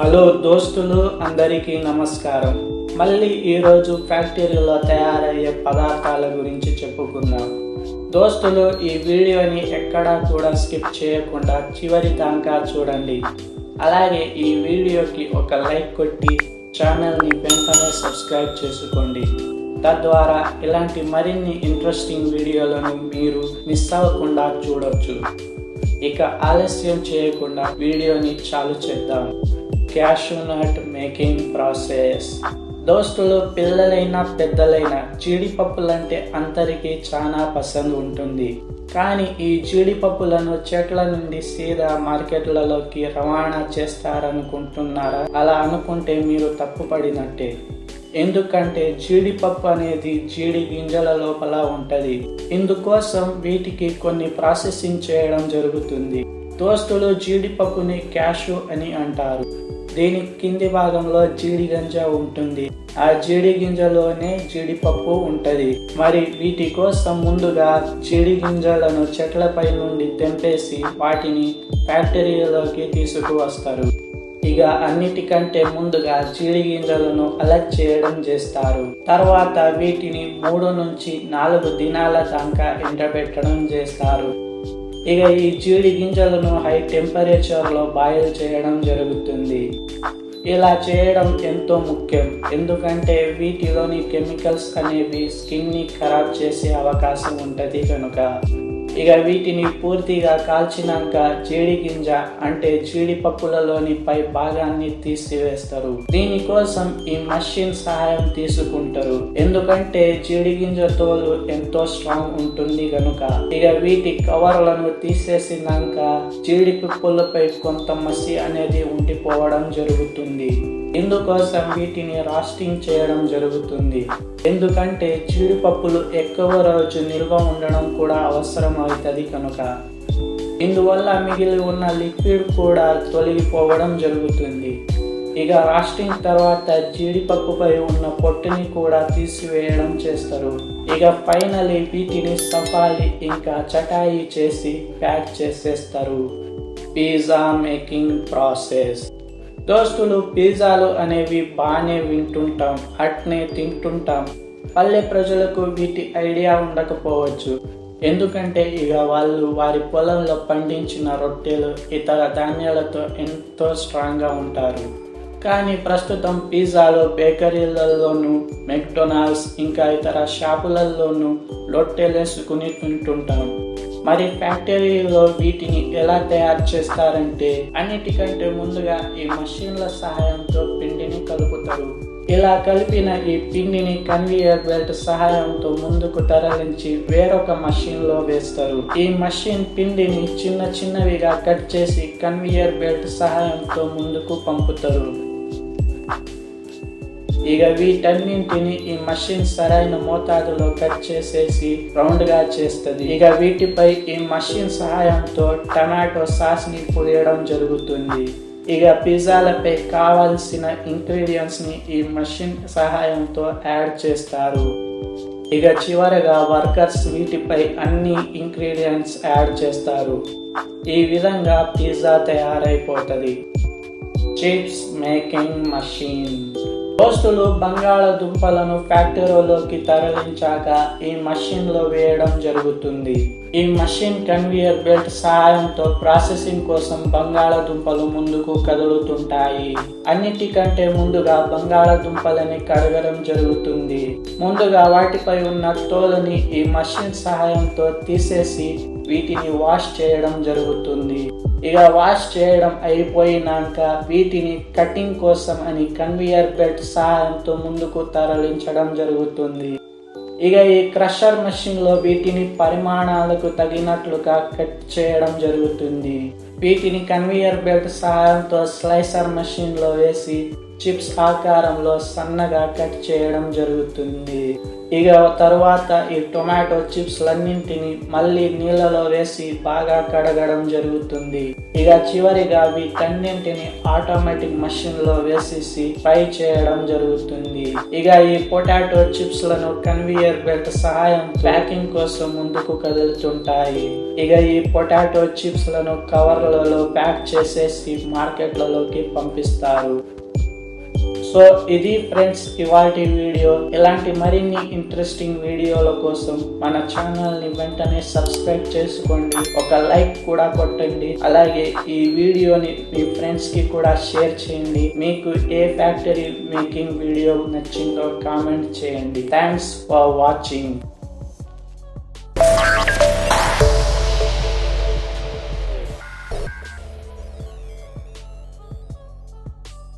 Hello దోస్తులు అందరికీ నమస్కారం. మళ్ళీ ఈరోజు ఫ్యాక్టరీలో తయారయ్యే పదార్థాల గురించి చెప్పుకుందాం. దోస్తులు ఈ వీడియోని ఎక్కడా కూడా స్కిప్ చేయకుండా చివరి దాకా చూడండి. అలాగే ఈ వీడియోకి ఒక లైక్ కొట్టి ఛానల్ని వెంటనే సబ్స్క్రైబ్ చేసుకోండి. తద్వారా ఇలాంటి మరిన్ని ఇంట్రెస్టింగ్ వీడియోలను మీరు మిస్ అవ్వకుండా చూడొచ్చు. ఇక ఆలస్యం చేయకుండా వీడియోని చాలు చేద్దాం. క్యాష్ నట్ మేకింగ్ ప్రాసెస్ దోస్తులు పిల్లలైనా పెద్దలైనా జీడిపప్పులంటే అందరికీ చాలా పసంద్ ఉంటుంది. కానీ ఈ జీడిపప్పులను చెట్ల నుండి సీదా మార్కెట్లలోకి రవాణా చేస్తారనుకుంటున్నారా? అలా అనుకుంటే మీరు తప్పుపడినట్టే. ఎందుకంటే జీడిపప్పు అనేది జీడి గింజల లోపల ఉంటుంది. ఇందుకోసం వీటికి కొన్ని ప్రాసెసింగ్ చేయడం జరుగుతుంది. దోస్తులు జీడిపప్పుని క్యాషు అని అంటారు. దీని కింది భాగంలో జీడి గింజ ఉంటుంది. ఆ జీడి గింజలోనే జీడిపప్పు ఉంటుంది. మరి వీటి కోసం ముందుగా జీడి గింజలను చెట్లపై నుండి తెంపేసి వాటిని ఫ్యాక్టరీలోకి తీసుకువస్తారు. ఇక అన్నిటికంటే ముందుగా జీడి గింజలను అలర్ట్ చేయడం చేస్తారు. తర్వాత వీటిని మూడు నుంచి నాలుగు దినాల దాకా ఎండబెట్టడం చేస్తారు. ఇక ఈ జీడి గింజలను హై టెంపరేచర్లో బాయిల్ చేయడం జరుగుతుంది. ఇలా చేయడం ఎంతో ముఖ్యం. ఎందుకంటే వీటిలోని కెమికల్స్ అనేవి స్కిన్ని ఖరాబ్ చేసే అవకాశం ఉంటుంది కనుక. ఇక వీటిని పూర్తిగా కాల్చినాక జీడి గింజ అంటే జీడిపప్పులలోని పై భాగాన్ని తీసివేస్తారు. దీనికోసం ఈ మషిన్ సహాయం తీసుకుంటారు. ఎందుకంటే జీడి గింజ తోలు ఎంతో స్ట్రాంగ్ ఉంటుంది కనుక ఇక వీటి కవర్లను తీసేసినాక జీడిపప్పులపై కొంత మసి అనేది ఉండిపోవడం జరుగుతుంది. ఇందుకోసం వీటిని రాస్టింగ్ చేయడం జరుగుతుంది. ఎందుకంటే జీడిపప్పులు ఎక్కువ రోజు నిల్వ ఉండడం కూడా అవసరం అవుతుంది కనుక. ఇందువల్ల మిగిలి ఉన్న లిక్విడ్ కూడా తొలగిపోవడం జరుగుతుంది. ఇక రాస్టింగ్ తర్వాత జీడిపప్పుపై ఉన్న పొట్టుని కూడా తీసివేయడం చేస్తారు. ఇక ఫైనలీ వీటిని సఫాయి ఇంకా చటాయి చేసి ప్యాక్ చేసేస్తారు. Pizza making process. దోస్తులు పిజ్జాలు అనేవి బాగానే వింటుంటాం అట్నే తింటుంటాం. పల్లె ప్రజలకు వీటి ఐడియా ఉండకపోవచ్చు. ఎందుకంటే ఇక వాళ్ళు వారి పొలంలో పండించిన రొట్టెలు ఇతర ధాన్యాలతో ఎంతో స్ట్రాంగ్గా ఉంటారు. కానీ ప్రస్తుతం పిజ్జాలు బేకరీలలోనూ మెక్డొనాల్డ్స్ ఇంకా ఇతర షాపులలోనూ రొట్టెలేసుకుని తింటుంటాం. మరి ఫ్యాక్టరీలో వీటిని ఎలా తయారు చేస్తారంటే అన్నిటికంటే ముందుగా ఈ మషిన్ల సహాయంతో పిండిని కలుపుతారు. ఇలా కలిపిన ఈ పిండిని కన్వేయర్ బెల్ట్ సహాయంతో ముందుకు తరలించి వేరొక మషిన్లో వేస్తారు. ఈ మషిన్ పిండిని చిన్న చిన్నవిగా కట్ చేసి కన్వేయర్ బెల్ట్ సహాయంతో ముందుకు పంపుతారు. ఇక వీటన్నింటిని ఈ మషిన్ సరైన మోతాదులో కట్ చేసేసి రౌండ్గా చేస్తుంది. ఇక వీటిపై ఈ మషిన్ సహాయంతో టమాటో సాస్ని పొయ్యడం జరుగుతుంది. ఇక పిజ్జాలపై కావాల్సిన ఇంగ్రీడియంట్స్ని ఈ మషిన్ సహాయంతో యాడ్ చేస్తారు. ఇక చివరగా వర్కర్స్ వీటిపై అన్ని ఇంగ్రీడియంట్స్ యాడ్ చేస్తారు. ఈ విధంగా పిజ్జా తయారైపోతుంది. చిప్స్ మేకింగ్ మషిన్ దోస్తులు బంగాళదుంపలను ఫ్యాక్టరీలోకి తరలించాక ఈ మషిన్లో వేయడం జరుగుతుంది. ఈ మషిన్ కన్వేయర్ బెల్ట్ సహాయంతో ప్రాసెసింగ్ కోసం బంగాళదుంపలు ముందుకు కదులుతుంటాయి. అన్నిటికంటే ముందుగా బంగాళదుంపలని కడగడం జరుగుతుంది. ముందుగా వాటిపై ఉన్న తోలని ఈ మషిన్ సహాయంతో తీసేసి వీటిని వాష్ చేయడం జరుగుతుంది. ఇక వాష్ చేయడం అయిపోయినాక వీటిని కటింగ్ కోసం అని కన్వేయర్ బెల్ట్ సహాయంతో ముందుకు తరలించడం జరుగుతుంది. ఇక ఈ క్రషర్ మెషిన్లో వీటిని పరిమాణాలకు తగినట్లుగా కట్ చేయడం జరుగుతుంది. వీటిని కన్వేయర్ బెల్ట్ సహాయంతో స్లైసర్ మెషిన్లో వేసి చిప్స్ ఆకారంలో సన్నగా కట్ చేయడం జరుగుతుంది. ఇక తర్వాత ఈ టొమాటో చిప్స్ లన్నింటిని మళ్ళీ నీళ్ళలో వేసి బాగా కడగడం జరుగుతుంది. ఇక చివరిగా వీటన్నింటిని ఆటోమేటిక్ మషిన్లో వేసేసి ఫ్రై చేయడం జరుగుతుంది. ఇక ఈ పొటాటో చిప్స్లను కన్వేయర్ బెల్ట్ సహాయం ప్యాకింగ్ కోసం ముందుకు కదులుతుంటాయి. ఇక ఈ పొటాటో చిప్స్లను కవర్లలో ప్యాక్ చేసేసి మార్కెట్లలోకి పంపిస్తారు. సో ఇది ఫ్రెండ్స్ ఇవాటి వీడియో. ఇలాంటి మరిన్ని ఇంట్రెస్టింగ్ వీడియోల కోసం మన ఛానల్ని వెంటనే సబ్స్క్రైబ్ చేసుకోండి. ఒక లైక్ కూడా కొట్టండి. అలాగే ఈ వీడియోని మీ ఫ్రెండ్స్కి కూడా షేర్ చేయండి. మీకు ఏ ఫ్యాక్టరీ మేకింగ్ వీడియో నచ్చిందో కామెంట్ చేయండి. Thanks for watching